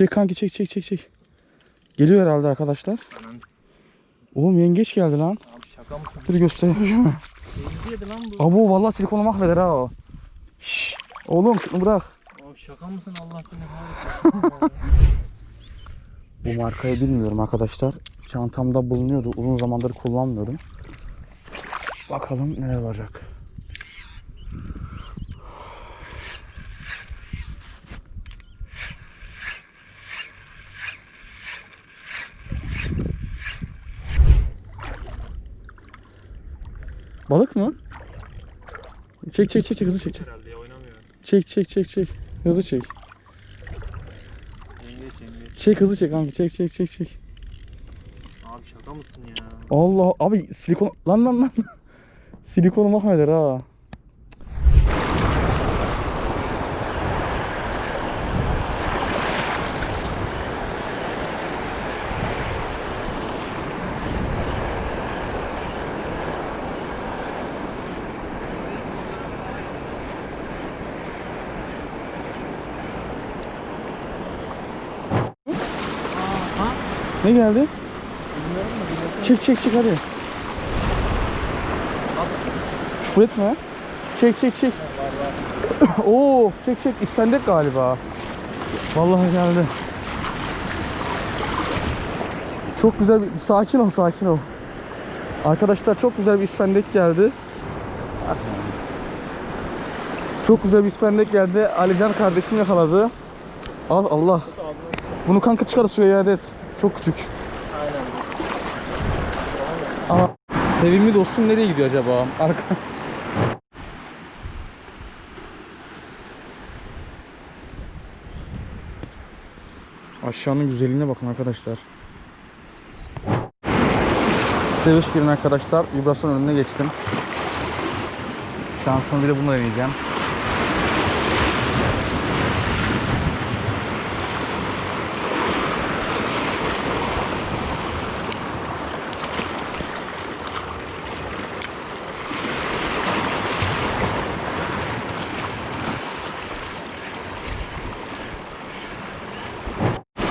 Çek kanki çek çek çek çek. Geliyor herhalde arkadaşlar. Oğlum yengeç geldi lan. Abi şaka mısın? Dur göstereyim şunu. Lan bu? Abo vallahi silikonu mahveder ha o. Şşş. Oğlum şunu bırak. Abi şaka mısın Allah seni. Bu markayı bilmiyorum arkadaşlar. Çantamda bulunuyordu. Uzun zamandır kullanmıyorum. Bakalım neler olacak. Balık mı? Çek çek çek çek hızlı çek çek. Herhalde ya oynamıyor. Çek çek çek çek. Hızlı çek. Yengeç yengeç. Çek hızlı çek kanka çek çek çek çek. Abi şaka mısın ya? Allah abi silikon lan lan lan. Silikonu mahveder ha. Ne geldi? Çek çek çek hadi. Küfür etme. Çek çek çek. Var. Oo çek çek ispendek galiba. Vallahi geldi. Çok güzel bir sakin ol sakin ol. Arkadaşlar çok güzel bir ispendek geldi. Çok güzel bir ispendek geldi. Alican kardeşim yakaladı. Al Allah. Bunu kanka çıkar suya iade et. Çok küçük. Aynen. Aa, sevimli dostum nereye gidiyor acaba? Arka. Aşağının güzelliğine bakın arkadaşlar. Seviş girin arkadaşlar. Vibrasyon önüne geçtim. Şansımı bir de bunu deneyeceğim.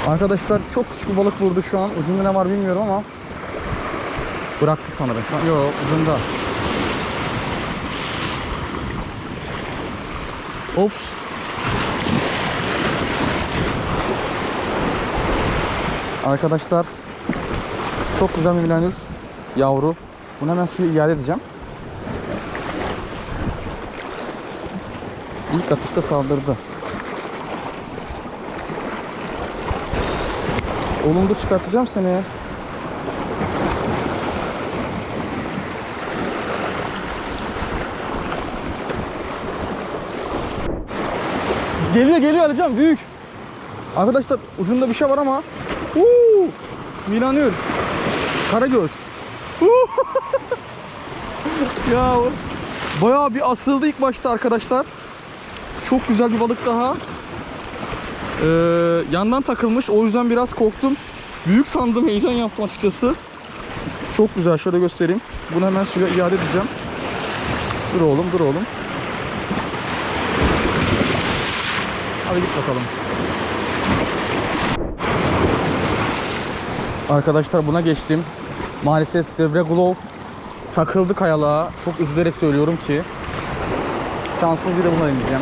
Arkadaşlar çok küçük bir balık vurdu şu an. Ucunda ne var bilmiyorum ama bıraktı sanırım. Şu an yok ucunda. Ops. Arkadaşlar çok güzel bir milanüz yavru. Bunu hemen suya iade edeceğim. İlk atışta saldırdı. Oğlum dur çıkartacağım seni. Geliyor geliyor Alican büyük. Arkadaşlar ucunda bir şey var ama. Huu! Milanıyor. Karagöz. Ya bayağı bir asıldı ilk başta arkadaşlar. Çok güzel bir balık daha. Ee, yandan takılmış. O yüzden biraz korktum. Büyük sandım. Heyecan yaptım açıkçası. Çok güzel. Şöyle göstereyim. Bunu hemen suya iade edeceğim. Dur oğlum, dur oğlum. Hadi git bakalım. Arkadaşlar buna geçtim. Maalesef Zevre Glove takıldı kayalığa. Çok üzülerek söylüyorum ki. Şansımı bir de buna deneyeceğim.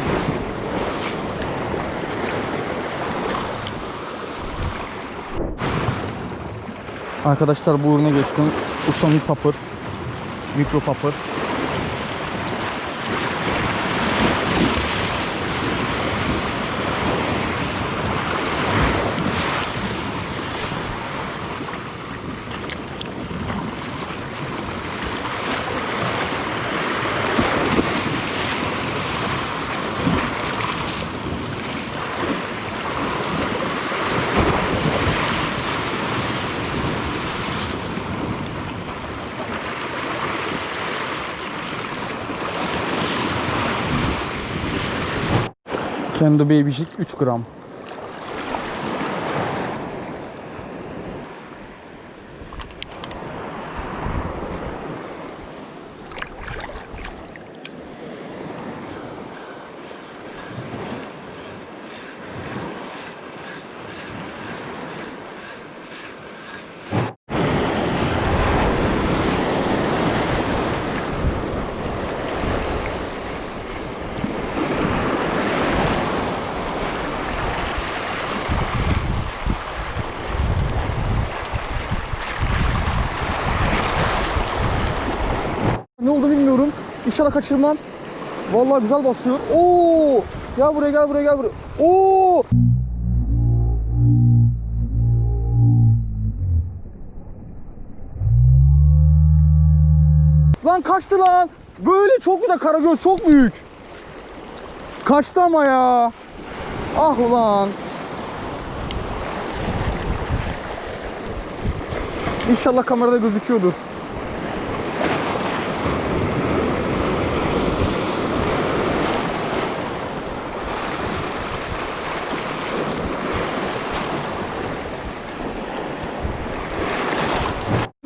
Arkadaşlar bu ürüne geçtim. Usami Popper. Mikro Popper. Kendo Baby Jig 3 gram. İnşallah kaçırmam. Vallahi güzel basıyor. Oo! Gel buraya gel buraya gel buraya. Oo! Lan kaçtı lan. Böyle çok güzel karagöz çok büyük. Kaçtı ama ya. Ah ulan. İnşallah kamerada gözüküyordur.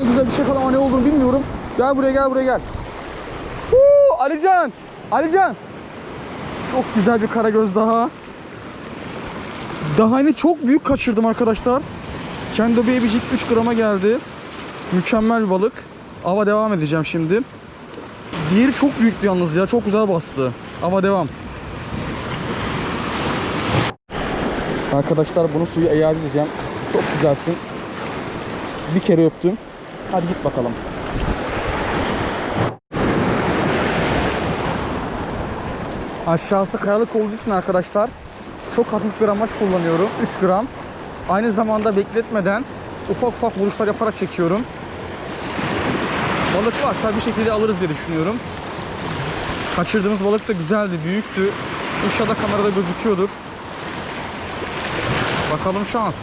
Ne güzel bir şey falan ama ne olduğunu bilmiyorum. Gel buraya gel buraya gel. Huu, Alican! Alican! Çok güzel bir karagöz daha. Daha yeni çok büyük kaçırdım arkadaşlar. Kendo Babycik 3 grama geldi. Mükemmel balık. Ava devam edeceğim şimdi. Diğeri çok büyüktü yalnız ya. Çok güzel bastı. Ava devam. Arkadaşlar bunu suyu iade edeceğim. Çok güzelsin. Bir kere öptüm. Hadi git bakalım. Aşağısı kayalık olduğu için arkadaşlar çok hafif bir amaç kullanıyorum. 3 gram. Aynı zamanda bekletmeden ufak ufak vuruşlar yaparak çekiyorum. Balık varsa bir şekilde alırız diye düşünüyorum. Kaçırdığımız balık da güzeldi, büyüktü. İnşallah kamerada gözüküyordur. Bakalım şans.